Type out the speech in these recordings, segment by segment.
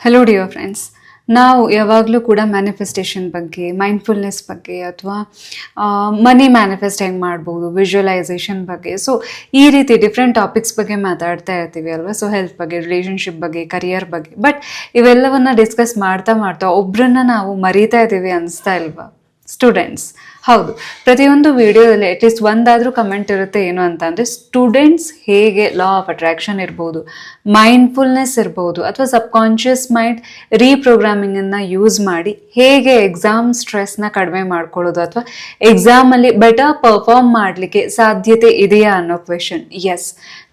Hello dear friends ನಾವು ಯಾವಾಗಲೂ ಕೂಡ ಮ್ಯಾನಿಫೆಸ್ಟೇಷನ್ ಬಗ್ಗೆ ಮೈಂಡ್ಫುಲ್ನೆಸ್ ಬಗ್ಗೆ ಅಥವಾ ಮನಿ ಮ್ಯಾನಿಫೆಸ್ಟ್ ಹೆಂಗೆ ಮಾಡ್ಬೋದು ವಿಜುವಲೈಸೇಷನ್ ಬಗ್ಗೆ. ಸೊ ಈ ರೀತಿ ಡಿಫ್ರೆಂಟ್ ಟಾಪಿಕ್ಸ್ ಬಗ್ಗೆ ಮಾತಾಡ್ತಾ ಇರ್ತೀವಿ ಅಲ್ವಾ? ಸೊ ಹೆಲ್ತ್ ಬಗ್ಗೆ ರಿಲೇಷನ್ಶಿಪ್ ಬಗ್ಗೆ ಕರಿಯರ್ ಬಗ್ಗೆ. ಬಟ್ ಇವೆಲ್ಲವನ್ನು ಡಿಸ್ಕಸ್ ಮಾಡ್ತಾ ಮಾಡ್ತಾ ಒಬ್ಬರನ್ನ ನಾವು ಮರೀತಾ ಇದ್ದೀವಿ ಅನಿಸ್ತಾ ಇಲ್ವಾ? ಸ್ಟೂಡೆಂಟ್ಸ್ ಹೌದು, ಪ್ರತಿಯೊಂದು ವಿಡಿಯೋದಲ್ಲಿ ಅಟ್ಲೀಸ್ಟ್ ಒಂದಾದರೂ ಕಮೆಂಟ್ ಇರುತ್ತೆ ಏನು ಅಂತ ಅಂದರೆ ಸ್ಟೂಡೆಂಟ್ಸ್ ಹೇಗೆ ಲಾ ಆಫ್ ಅಟ್ರಾಕ್ಷನ್ ಇರ್ಬೋದು ಮೈಂಡ್ಫುಲ್ನೆಸ್ ಇರ್ಬೋದು, ಅಥವಾ ಸಬ್ಕಾನ್ಷಿಯಸ್ ಮೈಂಡ್ ರೀಪ್ರೋಗ್ರಾಮಿಂಗನ್ನು ಯೂಸ್ ಮಾಡಿ ಹೇಗೆ ಎಕ್ಸಾಮ್ ಸ್ಟ್ರೆಸ್ನ ಕಡಿಮೆ ಮಾಡ್ಕೊಳ್ಳೋದು ಅಥವಾ ಎಕ್ಸಾಮಲ್ಲಿ ಬೆಟರ್ ಪರ್ಫಾರ್ಮ್ ಮಾಡಲಿಕ್ಕೆ ಸಾಧ್ಯತೆ ಇದೆಯಾ ಅನ್ನೋ ಕ್ವೆಶನ್ ಎಸ್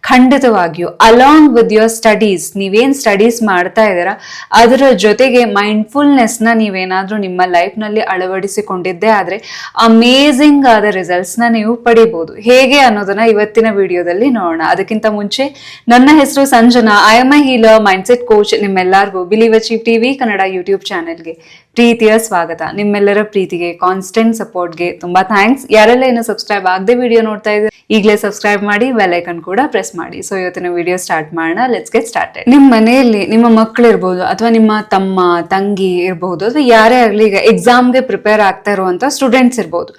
ಖಂಡಿತವಾಗಿಯೂ ಅಲಾಂಗ್ ವಿತ್ ಯುವರ್ ಸ್ಟಡೀಸ್ ನೀವೇನು ಸ್ಟಡೀಸ್ ಮಾಡ್ತಾ ಇದ್ದೀರಾ, ಅದರ ಜೊತೆಗೆ ಮೈಂಡ್ಫುಲ್ನೆಸ್ನ ನೀವೇನಾದರೂ ನಿಮ್ಮ ಲೈಫ್ನಲ್ಲಿ ಅಳವಡಿಸಿಕೊಂಡಿದ್ದೇ ಆದರೆ ಅಮೇಝಿಂಗ್ ಆದ ರಿಸಲ್ಟ್ಸ್ನ ನೀವು ಪಡಿಬೋದು. ಹೇಗೆ ಅನ್ನೋದನ್ನ ಇವತ್ತಿನ ವಿಡಿಯೋದಲ್ಲಿ ನೋಡೋಣ. ಅದಕ್ಕಿಂತ ಮುಂಚೆ, ನನ್ನ ಹೆಸರು Sanjana. I am a healer mindset coach ನಿಮ್ಮೆಲ್ಲರಿಗೂ believe achieve TV Kannada YouTube ಚಾನೆಲ್ಗೆ ಪ್ರೀತಿಯ ಸ್ವಾಗತ. ನಿಮ್ಮೆಲ್ಲರ ಪ್ರೀತಿಗೆ ಕಾನ್ಸ್ಟೆಂಟ್ ಸಪೋರ್ಟ್ಗೆ ತುಂಬಾ ಥ್ಯಾಂಕ್ಸ್ ಯಾರೆಲ್ಲ ಇನ್ನು ಸಬ್ಸ್ಕ್ರೈಬ್ ಆಗದೆ ವಿಡಿಯೋ ನೋಡ್ತಾ ಇದ್ರೆ ಈಗಲೇ ಸಬ್ಸ್ಕ್ರೈಬ್ ಮಾಡಿ ಬೆಲ್ ಐಕನ್ ಕೂಡ ಪ್ರೆಸ್ ಮಾಡಿ. ಸೊ ಇವತ್ತಿನ ವಿಡಿಯೋ ಸ್ಟಾರ್ಟ್ ಮಾಡೋಣ. ಲೆಟ್ಸ್ ಗೆಟ್ ಸ್ಟಾರ್ಟ್ ನಿಮ್ಮ ಮನೆಯಲ್ಲಿ ನಿಮ್ಮ ಮಕ್ಕಳು ಇರ್ಬೋದು ಅಥವಾ ನಿಮ್ಮ ತಮ್ಮ, ತಂಗಿ ಇರಬಹುದು ಅಥವಾ ಯಾರೇ ಆಗಲಿ ಈಗ ಎಕ್ಸಾಮ್ಗೆ ಪ್ರಿಪೇರ್ ಆಗ್ತಾ ಇರುವಂತ ಸ್ಟೂಡೆಂಟ್ಸ್ ಇರ್ಬೋದು.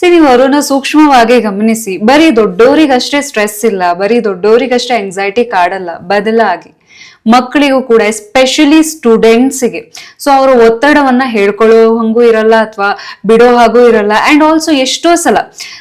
ಸೊ ನೀವು ಅವರನ್ನ ಸೂಕ್ಷ್ಮವಾಗಿ ಗಮನಿಸಿ. ಬರೀ ದೊಡ್ಡವರಿಗಷ್ಟೇ ಸ್ಟ್ರೆಸ್ ಇಲ್ಲ, ಬರೀ ದೊಡ್ಡವರಿಗಷ್ಟೇ ಎಂಗ್ಸೈಟಿ ಕಾಡಲ್ಲ, ಬದಲಾಗಿ. ಮಕ್ಕಳಿಗೂ ಕೂಡ ಎಸ್ಪೆಷಲಿ ಸ್ಟೂಡೆಂಟ್ಸಿಗೆ ಸೊ ಅವರ ಒತ್ತಡವನ್ನ ಹೇಳ್ಕೊಳ್ಳೋ ಹಂಗೂ ಇರಲ್ಲ ಅಥವಾ ಬಿಡೋ ಹಾಗೂ ಇರಲ್ಲ. ಅಂಡ್ ಆಲ್ಸೋ ಎಷ್ಟೋ ಸಲ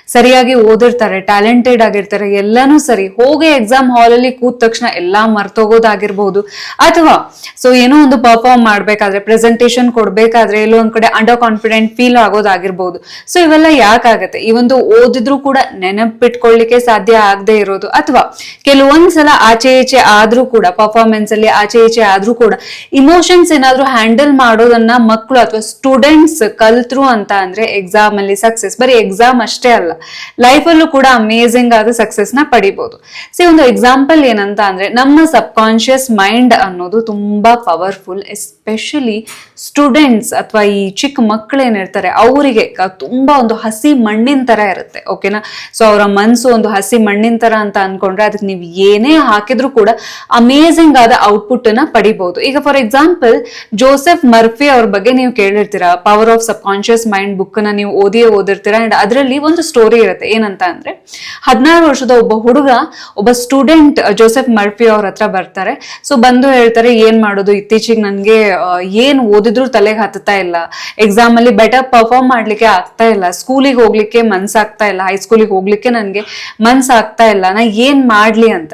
ಸರಿಯಾಗಿ ಓದಿರ್ತಾರೆ ಟ್ಯಾಲೆಂಟೆಡ್ ಆಗಿರ್ತಾರೆ, ಎಲ್ಲಾನು ಸರಿ. ಹೋಗಿ ಎಕ್ಸಾಮ್ ಹಾಲಲ್ಲಿ ಕೂತ ತಕ್ಷಣ ಎಲ್ಲ ಮರ್ತೋಗೋದಾಗಿರ್ಬಹುದು ಅಥವಾ ಸೊ ಏನೋ ಒಂದು ಪರ್ಫಾರ್ಮ್ ಮಾಡ್ಬೇಕಾದ್ರೆ ಪ್ರೆಸೆಂಟೇಶನ್ ಕೊಡಬೇಕಾದ್ರೆ, ಎಲ್ಲೋ ಒಂದ್ ಕಡೆ ಅಂಡರ್ ಕಾನ್ಫಿಡೆಂಟ್ ಫೀಲ್ ಆಗೋದಾಗಿರ್ಬಹುದು ಸೊ ಇವೆಲ್ಲ ಯಾಕಾಗತ್ತೆ? ಈ ಒಂದು ಓದಿದ್ರು ಕೂಡ ನೆನಪಿಟ್ಕೊಳ್ಳಿಕ್ಕೆ ಸಾಧ್ಯ ಆಗದೆ ಇರೋದು. ಅಥವಾ, ಕೆಲವೊಂದ್ಸಲ ಆಚೆ ಈಚೆ ಆದ್ರೂ ಕೂಡ ಪರ್ಫಾರ್ಮೆನ್ಸ್ ಅಲ್ಲಿ ಆಚೆ ಈಚೆ ಆದ್ರೂ ಕೂಡ ಇಮೋಷನ್ಸ್ ಏನಾದ್ರೂ ಹ್ಯಾಂಡಲ್ ಮಾಡೋದನ್ನ ಮಕ್ಕಳು ಅಥವಾ ಸ್ಟೂಡೆಂಟ್ಸ್ ಕಲ್ತ್ರು ಅಂತ ಅಂದ್ರೆ ಎಕ್ಸಾಮ್ ಅಲ್ಲಿ ಸಕ್ಸೆಸ್ ಬರೀ ಎಕ್ಸಾಮ್ ಅಷ್ಟೇ ಅಲ್ಲ ಲೈಫ್ ಅಲ್ಲೂ ಕೂಡ ಅಮೇಸಿಂಗ್ ಆದ ಸಕ್ಸೆಸ್ನ ಪಡಿಬಹುದು ಸಿ ಒಂದು ಎಕ್ಸಾಂಪಲ್ ಏನಂತ ಅಂದ್ರೆ ನಮ್ಮ ಸಬ್ ಕಾನ್ಶಿಯಸ್ ಮೈಂಡ್ ಅನ್ನೋದು ತುಂಬಾ ಪವರ್ಫುಲ್ ಎಸ್ಪೆಷಲಿ ಸ್ಟೂಡೆಂಟ್ಸ್ ಅಥವಾ ಈ ಚಿಕ್ಕ ಮಕ್ಕಳು ಏನಿರ್ತಾರೆ, ಅವರಿಗೆ ತುಂಬಾ ಒಂದು ಹಸಿ ಮಣ್ಣಿನ ತರ ಇರುತ್ತೆ ಓಕೆನಾ ಸೊ ಅವರ ಮನ್ಸು ಒಂದು ಹಸಿ ಮಣ್ಣಿನ ತರ ಅಂತ ಅನ್ಕೊಂಡ್ರೆ ಅದಕ್ಕೆ ನೀವು ಏನೇ ಹಾಕಿದ್ರು ಕೂಡ ಅಮೇಸಿಂಗ್ ಆದ ಔಟ್ಪುಟ್ ಅನ್ನ ಪಡಿಬಹುದು ಈಗ ಫಾರ್ ಎಕ್ಸಾಂಪಲ್ ಜೋಸೆಫ್ ಮರ್ಫಿ ಅವ್ರ ಬಗ್ಗೆ ನೀವು ಕೇಳಿರ್ತೀರಾ? Power of subconscious mind ಬುಕ್ನ ನೀವು ಓದಿಯೇ ಓದಿರ್ತೀರಾ? ಅಂಡ್ ಅದರಲ್ಲಿ ಒಂದು ಸ್ಟೋರಿ ಇರುತ್ತೆ. ಏನಂತ ಅಂದ್ರೆ, ಹದಿನಾರು ವರ್ಷದ ಒಬ್ಬ ಹುಡುಗ, ಒಬ್ಬ ಸ್ಟೂಡೆಂಟ್ ಜೋಸೆಫ್ ಮರ್ಫಿ ಅವ್ರ ಹತ್ರ ಬರ್ತಾರೆ. ಸೊ ಬಂದು ಹೇಳ್ತಾರೆ, ಏನ್ ಮಾಡೋದು? ಇತ್ತೀಚೆಗೆ ನನ್ಗೆ ಏನ್ ಓದಿದ್ರು ತಲೆಗೆ ಹತ್ತುತ್ತಾ ಇಲ್ಲ. ಎಕ್ಸಾಮ್ ಅಲ್ಲಿ ಬೆಟರ್ ಪರ್ಫಾರ್ಮ್ ಮಾಡ್ಲಿಕ್ಕೆ ಆಗ್ತಾ ಇಲ್ಲ. ಸ್ಕೂಲಿಗೆ ಹೋಗ್ಲಿಕ್ಕೆ ಮನ್ಸಾಗ್ತಾ ಇಲ್ಲ. ಹೈಸ್ಕೂಲಿಗೆ ಹೋಗ್ಲಿಕ್ಕೆ ನನ್ಗೆ ಮನ್ಸಾಗ್ತಾ ಇಲ್ಲ. ನಾ ಏನ್ ಮಾಡ್ಲಿ? ಅಂತ.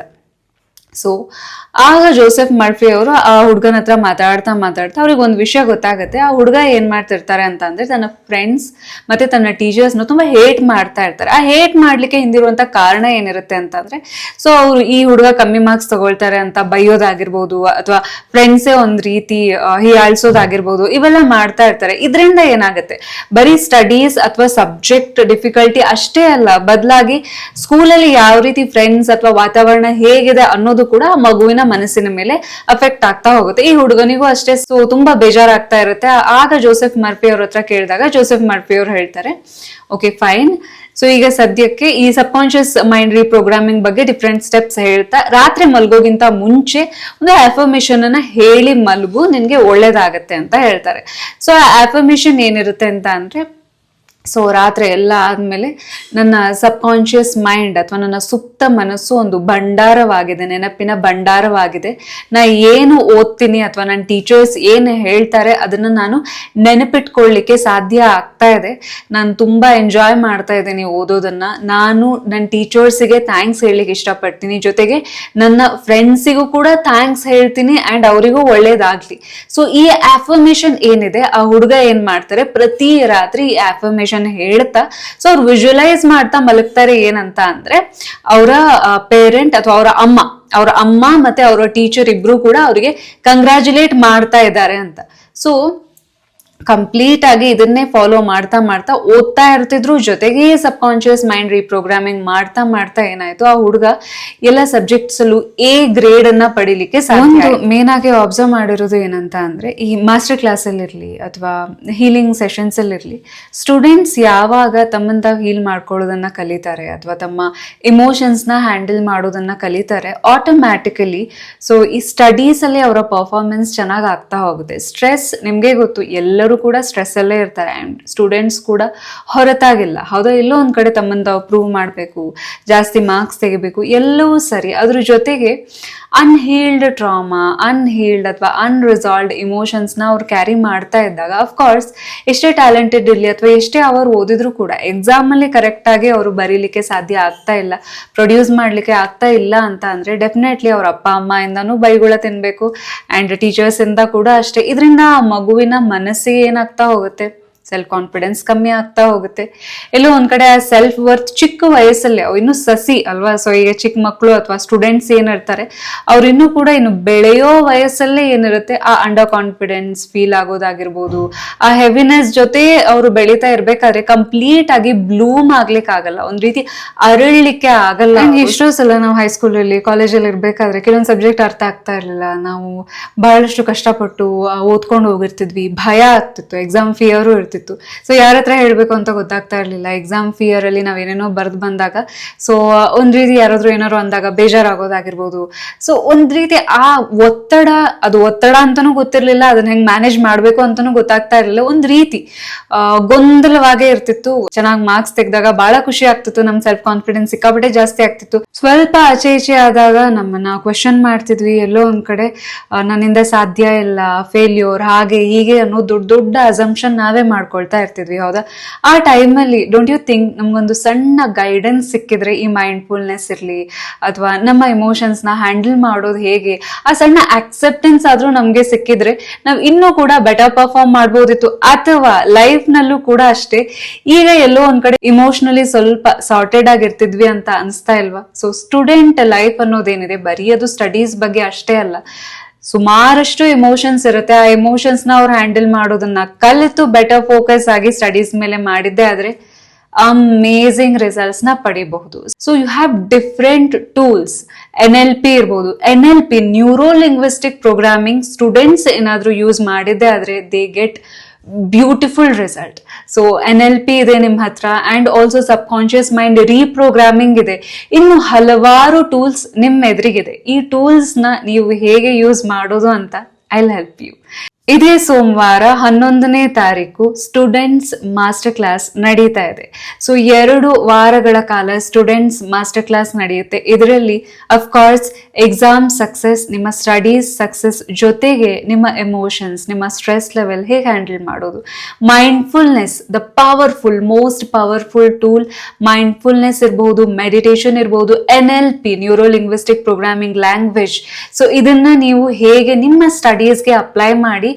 ಸೊ ಆಗ ಜೋಸೆಫ್ ಮರ್ಫಿ ಅವರು ಆ ಹುಡುಗನ ಹತ್ರ ಮಾತಾಡ್ತಾ ಮಾತಾಡ್ತಾ ಅವ್ರಿಗೆ ಒಂದು ವಿಷಯ ಗೊತ್ತಾಗುತ್ತೆ, ಆ ಹುಡುಗ ಏನ್ ಮಾಡ್ತಿರ್ತಾರೆ ಅಂತ ಅಂದ್ರೆ ತನ್ನ ಫ್ರೆಂಡ್ಸ್ ಮತ್ತೆ ತನ್ನ ಟೀಚರ್ಸ್ನ ತುಂಬಾ ಹೇಟ್ ಮಾಡ್ತಾ ಇರ್ತಾರೆ. ಆ ಹೇಟ್ ಮಾಡ್ಲಿಕ್ಕೆ ಹಿಂದಿರುವಂತ ಕಾರಣ ಏನಿರುತ್ತೆ ಅಂತಂದ್ರೆ ಸೊ ಅವರು ಈ ಹುಡುಗ ಕಮ್ಮಿ ಮಾರ್ಕ್ಸ್ ತಗೊಳ್ತಾರೆ ಅಂತ ಬೈಯೋದಾಗಿರ್ಬೋದು ಅಥವಾ ಫ್ರೆಂಡ್ಸೇ ಒಂದ್ ರೀತಿ ಹೀಯಾಳ್ಸೋದಾಗಿರ್ಬೋದು ಇವೆಲ್ಲ ಮಾಡ್ತಾ ಇರ್ತಾರೆ. ಇದರಿಂದ ಏನಾಗುತ್ತೆ, ಬರೀ ಸ್ಟಡೀಸ್ ಅಥವಾ ಸಬ್ಜೆಕ್ಟ್ ಡಿಫಿಕಲ್ಟಿ ಅಷ್ಟೇ ಅಲ್ಲ, ಬದಲಾಗಿ ಸ್ಕೂಲಲ್ಲಿ ಯಾವ ರೀತಿ ಫ್ರೆಂಡ್ಸ್ ಅಥವಾ ವಾತಾವರಣ ಹೇಗಿದೆ ಅನ್ನೋದು ಕೂಡ ಮಗುವಿನ ಮನಸ್ಸಿನ ಮೇಲೆ ಅಫೆಕ್ಟ್ ಆಗ್ತಾ ಹೋಗುತ್ತೆ. ಈ ಹುಡುಗನಿಗೂ ಅಷ್ಟೇ ಸೊ, ತುಂಬಾ ಬೇಜಾರಾಗ್ತಾ ಇರುತ್ತೆ. ಆಗ ಜೋಸೆಫ್ ಮರ್ಪಿ ಅವ್ರ ಹತ್ರ ಕೇಳಿದಾಗ ಜೋಸೆಫ್ ಮರ್ಪಿ ಅವ್ರು ಹೇಳ್ತಾರೆ ಓಕೆ ಫೈನ್ ಸೊ ಈಗ ಸದ್ಯಕ್ಕೆ ಈ ಸಬ್ ಕಾನ್ಶಿಯಸ್ ಮೈಂಡ್ ರೀಪ್ರೋಗ್ರಾಮಿಂಗ್ ಬಗ್ಗೆ ಡಿಫ್ರೆಂಟ್ ಸ್ಟೆಪ್ಸ್ ಹೇಳ್ತಾ, ರಾತ್ರಿ ಮಲ್ಗೋಗಿಂತ ಮುಂಚೆ ಒಂದು ಆಫರ್ಮೇಶನ್ ಅನ್ನ ಹೇಳಿ ಮಲಗು, ನಿನ್ಗೆ ಒಳ್ಳೇದಾಗತ್ತೆ ಅಂತ ಹೇಳ್ತಾರೆ. ಸೊ ಆ ಏನಿರುತ್ತೆ ಅಂತ ಅಂದ್ರೆ ಸೊ ರಾತ್ರಿ ಎಲ್ಲ ಆದಮೇಲೆ ನನ್ನ ಸಬ್ಕಾನ್ಷಿಯಸ್ ಮೈಂಡ್ ಅಥವಾ ನನ್ನ ಸುಪ್ತ ಮನಸ್ಸು ಒಂದು ಭಂಡಾರವಾಗಿದೆ, ನೆನಪಿನ ಭಂಡಾರವಾಗಿದೆ. ನಾ ಏನು ಓದ್ತೀನಿ ಅಥವಾ ನನ್ನ ಟೀಚರ್ಸ್ ಏನು ಹೇಳ್ತಾರೆ ಅದನ್ನು ನಾನು ನೆನಪಿಟ್ಕೊಳ್ಳಿಕ್ಕೆ ಸಾಧ್ಯ ಆಗ್ತಾ ಇದೆ. ನಾನು ತುಂಬ ಎಂಜಾಯ್ ಮಾಡ್ತಾ ಇದ್ದೀನಿ ಓದೋದನ್ನ. ನಾನು ನನ್ನ ಟೀಚರ್ಸಿಗೆ ಥ್ಯಾಂಕ್ಸ್ ಹೇಳಲಿಕ್ಕೆ ಇಷ್ಟಪಡ್ತೀನಿ. ಜೊತೆಗೆ ನನ್ನ ಫ್ರೆಂಡ್ಸಿಗೂ ಕೂಡ ಥ್ಯಾಂಕ್ಸ್ ಹೇಳ್ತೀನಿ ಆ್ಯಂಡ್ ಅವರಿಗೂ ಒಳ್ಳೇದಾಗಲಿ. ಸೊ ಈ ಆಫರ್ಮೇಷನ್ ಏನಿದೆ? ಆ ಹುಡುಗ ಏನು ಮಾಡ್ತಾರೆ? ಪ್ರತಿ ರಾತ್ರಿ ಈ ಆಫರ್ಮೇಶನ್ ಹೇಳ್ತಾ ಸೊ ಅವ್ರು ವಿಜುವಲೈಸ್ ಮಾಡ್ತಾ ಮಲಗ್ತಾರೆ ಏನಂತ ಅಂದ್ರೆ, ಅವರ ಪೇರೆಂಟ್ ಅಥವಾ ಅವರ ಅಮ್ಮ ಅವರ ಅಮ್ಮ ಮತ್ತೆ ಅವರ ಟೀಚರ್ ಇಬ್ರು ಕೂಡ ಅವರಿಗೆ ಕಂಗ್ರ್ಯಾಚುಲೇಟ್ ಮಾಡ್ತಾ ಇದ್ದಾರೆ ಅಂತ. ಸೊ ಕಂಪ್ಲೀಟ್ ಆಗಿ ಇದನ್ನೇ ಫಾಲೋ ಮಾಡ್ತಾ ಮಾಡ್ತಾ ಓದ್ತಾ ಇರ್ತಿದ್ರು. ಜೊತೆಗೆ ಸಬ್ ಕಾನ್ಶಿಯಸ್ ಮೈಂಡ್ ರೀಪ್ರೋಗ್ರಾಮಿಂಗ್ ಮಾಡ್ತಾ ಮಾಡ್ತಾ ಏನಾಯ್ತು? ಆ ಹುಡುಗ ಎಲ್ಲ ಸಬ್ಜೆಕ್ಟ್ಸ್ ಅಲ್ಲೂ ಎ ಗ್ರೇಡ್ ಅನ್ನ ಪಡಿಲಿಕ್ಕೆ ಒಂದು ಮೇನ್ ಆಗಿ ಅಬ್ಸರ್ವ್ ಮಾಡಿರೋದು ಏನಂತ ಅಂದ್ರೆ ಈ ಮಾಸ್ಟರ್ ಕ್ಲಾಸ್ ಅಲ್ಲಿ ಇರ್ಲಿ ಅಥವಾ ಹೀಲಿಂಗ್ ಸೆಷನ್ಸ್ ಅಲ್ಲಿ ಇರ್ಲಿ ಸ್ಟೂಡೆಂಟ್ಸ್ ಯಾವಾಗ ತಮ್ಮಂತ ತಾವು ಹೀಲ್ ಮಾಡ್ಕೊಳ್ಳೋದನ್ನ ಕಲಿತಾರೆ ಅಥವಾ ತಮ್ಮ ಇಮೋಷನ್ಸ್ನ ಹ್ಯಾಂಡಲ್ ಮಾಡೋದನ್ನ ಕಲಿತಾರೆ ಆಟೋಮ್ಯಾಟಿಕಲಿ ಸೊ ಈ ಸ್ಟಡೀಸ್ ಅಲ್ಲಿ ಅವರ ಪರ್ಫಾರ್ಮೆನ್ಸ್ ಚೆನ್ನಾಗಿ ಆಗ್ತಾ ಹೋಗುತ್ತೆ. ಸ್ಟ್ರೆಸ್ ನಿಮ್ಗೆ ಗೊತ್ತು ಎಲ್ಲರೂ ಕೂಡ ಸ್ಟ್ರೆಸ್ ಅಲ್ಲೇ ಇರ್ತಾರೆ. ಆ್ಯಂಡ್ ಸ್ಟೂಡೆಂಟ್ಸ್ ಕೂಡ ಹೊರತಾಗಿಲ್ಲ. ಹೌದಾ? ಎಲ್ಲೋ ಒಂದ್ ಕಡೆ ತಮ್ಮನ್ನ ಪ್ರೂವ್ ಮಾಡಬೇಕು, ಜಾಸ್ತಿ ಮಾರ್ಕ್ಸ್ ತೆಗಿಬೇಕು ಎಲ್ಲವೂ ಸರಿ. ಅದ್ರ ಜೊತೆಗೆ ಅನ್ಹೀಲ್ಡ್ ಟ್ರಾಮಾ ಅನ್ಹೀಲ್ಡ್ ಅಥವಾ ಅನ್ರಿಸಾಲ್ವ್ಡ್ ಇಮೋಷನ್ಸ್ನ ಅವ್ರು ಕ್ಯಾರಿ ಮಾಡ್ತಾ ಇದ್ದಾಗ ಅಫ್ಕೋರ್ಸ್ ಎಷ್ಟೇ ಟ್ಯಾಲೆಂಟೆಡ್ ಇರಲಿ ಅಥವಾ ಎಷ್ಟೇ ಅವರು ಓದಿದ್ರು ಕೂಡ ಎಕ್ಸಾಮಲ್ಲಿ ಕರೆಕ್ಟಾಗಿ ಅವರು ಬರೀಲಿಕ್ಕೆ ಸಾಧ್ಯ ಆಗ್ತಾ ಇಲ್ಲ. ಪ್ರೊಡ್ಯೂಸ್ ಮಾಡಲಿಕ್ಕೆ ಆಗ್ತಾ ಇಲ್ಲ ಅಂತ ಅಂದರೆ ಡೆಫಿನೆಟ್ಲಿ ಅವ್ರ ಅಪ್ಪ, ಅಮ್ಮ ಇಂದನೂ ಬೈಗುಳ ತಿನ್ನಬೇಕು ಆ್ಯಂಡ್ ಟೀಚರ್ಸಿಂದ ಕೂಡ ಅಷ್ಟೇ. ಇದರಿಂದ ಮಗುವಿನ ಮನಸ್ಸಿಗೆ ಏನಾಗ್ತಾ ಹೋಗುತ್ತೆ? ಸೆಲ್ಫ್ ಕಾನ್ಫಿಡೆನ್ಸ್ ಕಮ್ಮಿ ಆಗ್ತಾ ಹೋಗುತ್ತೆ. ಎಲ್ಲೋ ಒಂದ್ ಕಡೆ ಆ ಸೆಲ್ಫ್ ವರ್ತ್ ಚಿಕ್ಕ ವಯಸ್ಸಲ್ಲೇ, ಅವು ಇನ್ನು ಸಸಿ ಅಲ್ವಾ? ಸೊ ಈಗ ಚಿಕ್ಕ ಮಕ್ಕಳು ಅಥವಾ ಸ್ಟೂಡೆಂಟ್ಸ್ ಏನಿರ್ತಾರೆ ಇನ್ನೂ ಕೂಡ ಇನ್ನು ಬೆಳೆಯೋ ವಯಸ್ಸಲ್ಲೇ ಏನಿರುತ್ತೆ, ಆ ಅಂಡರ್ ಕಾನ್ಫಿಡೆನ್ಸ್ ಫೀಲ್ ಆಗೋದಾಗಿರ್ಬೋದು, ಆ ಹೆವಿನೆಸ್ ಜೊತೆ ಅವರು ಬೆಳೀತಾ ಇರ್ಬೇಕಾದ್ರೆ ಕಂಪ್ಲೀಟ್ ಆಗಿ ಬ್ಲೂಮ್ ಆಗ್ಲಿಕ್ಕೆ ಆಗಲ್ಲ. ಒಂದ್ ರೀತಿ ಅರಳಲಿಕ್ಕೆ ಆಗಲ್ಲ. ಎಷ್ಟೋ ಸಲ ನಾವು ಹೈಸ್ಕೂಲಲ್ಲಿ ಕಾಲೇಜಲ್ಲಿ ಇರ್ಬೇಕಾದ್ರೆ ಕೆಲವೊಂದು ಸಬ್ಜೆಕ್ಟ್ ಅರ್ಥ ಆಗ್ತಾ ಇರಲಿಲ್ಲ. ನಾವು ಬಹಳಷ್ಟು ಕಷ್ಟಪಟ್ಟು ಓದ್ಕೊಂಡು ಹೋಗಿರ್ತಿದ್ವಿ. ಭಯ ಆಗ್ತಿತ್ತು. ಎಕ್ಸಾಮ್ ಫಿಯರು ಇರ್ತಿತ್ತು. ಸೊ ಯಾರ ಹತ್ರ ಹೇಳಬೇಕು ಅಂತ ಗೊತ್ತಾಗ್ತಾ ಇರಲಿಲ್ಲ. ಎಕ್ಸಾಮ್ ಫಿಯರ್ ಅಲ್ಲಿ ನಾವೇನೇನೋ ಬರೆದು ಬಂದಾಗ ಸೊ ಒಂದ್ ರೀತಿ ಯಾರಾದ್ರೂ ಏನಾದ್ರು ಅಂದಾಗ ಬೇಜಾರಾಗೋದಾಗಿರ್ಬೋದು. ಸೊ ಒಂದ್ ರೀತಿ ಆ ಒತ್ತಡ, ಅದು ಒತ್ತಡ ಅಂತಾನೂ ಗೊತ್ತಿರ್ಲಿಲ್ಲ, ಅದನ್ನ ಹೆಂಗ್ ಮ್ಯಾನೇಜ್ ಮಾಡ್ಬೇಕು ಅಂತಾನೂ ಗೊತ್ತಾಗ್ತಾ ಇರಲಿಲ್ಲ. ಒಂದ್ ರೀತಿ ಗೊಂದಲವಾಗೇ ಇರ್ತಿತ್ತು. ಚೆನ್ನಾಗಿ ಮಾರ್ಕ್ಸ್ ತೆಗೆದಾಗ ಬಹಳ ಖುಷಿ ಆಗ್ತಿತ್ತು, ನಮ್ ಸೆಲ್ಫ್ ಕಾನ್ಫಿಡೆನ್ಸ್ ಸಿಕ್ಕಾಪಟ್ಟೆ ಜಾಸ್ತಿ ಆಗ್ತಿತ್ತು. ಸ್ವಲ್ಪ ಆಚೆ ಈಚೆ ಆದಾಗ ನಮ್ಮನ್ನ ಕ್ವಶನ್ ಮಾಡ್ತಿದ್ವಿ, ಎಲ್ಲೋ ಒಂದ್ ಕಡೆ ನನ್ನಿಂದ ಸಾಧ್ಯ ಇಲ್ಲ ಫೇಲ್ಯೂರ್ ಹಾಗೆ ಹೀಗೆ ಅನ್ನೋ ದೊಡ್ಡ ದೊಡ್ಡ ಅಸಂಪ್ಷನ್ ನಾವೇ ಮಾಡ್ಕೊಳ್ತಾ ಇರ್ತಿದ್ವಿ, ಹೌದಾ? ಆ ಟೈಮಲ್ಲಿ ಡೋಂಟ್ ಯು ಥಿಂಕ್ ನಮ್ಗೊಂದು ಸಣ್ಣ ಗೈಡೆನ್ಸ್ ಸಿಕ್ಕಿದ್ರೆ ಈ ಮೈಂಡ್ ಫುಲ್ನೆಸ್ ಇರಲಿ, ಅಥವಾ ನಮ್ಮ ಎಮೋಷನ್ಸ್ನ ಹ್ಯಾಂಡಲ್ ಮಾಡೋದು ಹೇಗೆ? ಆ ಸಣ್ಣ ಅಕ್ಸೆಪ್ಟೆನ್ಸ್ ಆದ್ರೂ ನಮ್ಗೆ ಸಿಕ್ಕಿದ್ರೆ ನಾವು ಇನ್ನೂ ಕೂಡ ಬೆಟರ್ ಪರ್ಫಾರ್ಮ್ ಮಾಡ್ಬೋದಿತ್ತು, ಅಥವಾ ಲೈಫ್ ನಲ್ಲೂ ಕೂಡ ಅಷ್ಟೇ. ಈಗ ಎಲ್ಲೋ ಒಂದ್ ಕಡೆ ಇಮೋಷನಲಿ ಸ್ವಲ್ಪ ಸಾರ್ಟೆಡ್ ಆಗಿರ್ತಿದ್ವಿ ಅಂತ ಅನ್ಸ್ತಾ ಇಲ್ವಾ? ಸೊ ಸ್ಟೂಡೆಂಟ್ ಲೈಫ್ ಅನ್ನೋದೇನಿದೆ ಬರೀ ಅದು ಸ್ಟಡೀಸ್ ಬಗ್ಗೆ ಅಷ್ಟೇ ಅಲ್ಲ. ಸುಮಾರಷ್ಟು ಎಮೋಷನ್ಸ್ ಇರುತ್ತೆ. ಆ ಎಮೋಷನ್ಸ್ನ ಅವ್ರು ಹ್ಯಾಂಡಲ್ ಮಾಡೋದನ್ನ ಕಲಿತು ಬೆಟರ್ ಫೋಕಸ್ ಆಗಿ ಸ್ಟಡೀಸ್ ಮೇಲೆ ಮಾಡಿದ್ದೆ ಆದ್ರೆ ಅಮೇಝಿಂಗ್ ರಿಸಲ್ಟ್ಸ್ನ ಪಡಿಬಹುದು. So you have different tools N L P ಇರ್ಬೋದು. N L P neuro linguistic programming students ಏನಾದ್ರೂ ಯೂಸ್ ಮಾಡಿದ್ದೆ ಆದ್ರೆ they get beautiful result so N L P ಇದೆ ನಿಮ್ಮ ಹತ್ರ and also subconscious mind reprogramming ಇದೆ. ಇನ್ನು ಹಲವಾರು ಟೂಲ್ಸ್ ನಿಮ್ಮ ಎದುರಿಗಿದೆ. ಈ ಟೂಲ್ಸ್ನ ನೀವು ಹೇಗೆ ಯೂಸ್ ಮಾಡೋದು ಅಂತ ಐ ಹೆಲ್ಪ್ ಯು ಇದೇ ಸೋಮವಾರ ಹನ್ನೊಂದನೇ ತಾರೀಕು ಸ್ಟೂಡೆಂಟ್ಸ್ ಮಾಸ್ಟರ್ ಕ್ಲಾಸ್ ನಡೀತಾ ಇದೆ. ಸೊ ಎರಡು ವಾರಗಳ ಕಾಲ ಸ್ಟೂಡೆಂಟ್ಸ್ ಮಾಸ್ಟರ್ ಕ್ಲಾಸ್ ನಡೆಯುತ್ತೆ. ಇದರಲ್ಲಿ ಅಫ್ಕೋರ್ಸ್ ಎಕ್ಸಾಮ್ ಸಕ್ಸಸ್ ನಿಮ್ಮ ಸ್ಟಡೀಸ್ ಸಕ್ಸಸ್ ಜೊತೆಗೆ ನಿಮ್ಮ ಎಮೋಷನ್ಸ್ ನಿಮ್ಮ ಸ್ಟ್ರೆಸ್ ಲೆವೆಲ್ ಹೇಗೆ ಹ್ಯಾಂಡಲ್ ಮಾಡೋದು? Mindfulness the powerful most powerful tool mindfulness ಇರ್ಬೋದು ಮೆಡಿಟೇಷನ್ ಇರ್ಬೋದು N L P neuro linguistic programming language so ಇದನ್ನ ನೀವು ಹೇಗೆ ನಿಮ್ಮ ಸ್ಟಡೀಸ್ಗೆ ಅಪ್ಲೈ ಮಾಡಿ,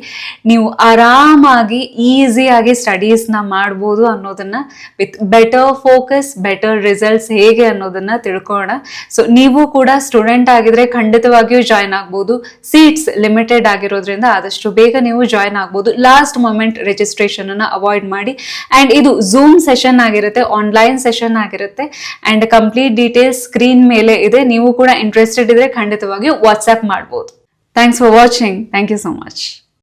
ನೀವು ಆರಾಮಾಗಿ ಈಸಿಯಾಗಿ ಸ್ಟಡೀಸ್ನ ಮಾಡ್ಬೋದು ಅನ್ನೋದನ್ನ with better focus better results ಹೇಗೆ ಅನ್ನೋದನ್ನ ತಿಳ್ಕೊಳ್ಳೋಣ ಸೊ ನೀವು ಕೂಡ ಸ್ಟೂಡೆಂಟ್ ಆಗಿದ್ರೆ ಖಂಡಿತವಾಗಿಯೂ ಜಾಯ್ನ್ ಆಗ್ಬೋದು. ಸೀಟ್ಸ್ ಲಿಮಿಟೆಡ್ ಆಗಿರೋದ್ರಿಂದ ಆದಷ್ಟು ಬೇಗ ನೀವು ಜಾಯ್ನ್ ಆಗ್ಬೋದು. ಲಾಸ್ಟ್ ಮೊಮೆಂಟ್ ರಿಜಿಸ್ಟ್ರೇಷನ್ ಅನ್ನ ಅವಾಯ್ಡ್ ಮಾಡಿ. ಅಂಡ್ ಇದು ಝೂಮ್ ಸೆಷನ್ ಆಗಿರುತ್ತೆ ಆನ್ಲೈನ್ ಸೆಷನ್ ಆಗಿರುತ್ತೆ. ಅಂಡ್ ಕಂಪ್ಲೀಟ್ ಡೀಟೇಲ್ಸ್ ಸ್ಕ್ರೀನ್ ಮೇಲೆ ಇದೆ. ನೀವು ಕೂಡ ಇಂಟ್ರೆಸ್ಟೆಡ್ ಇದ್ರೆ ಖಂಡಿತವಾಗಿಯೂ ವಾಟ್ಸ್ಆಪ್ ಮಾಡ್ಬೋದು. Thanks for watching thank you so much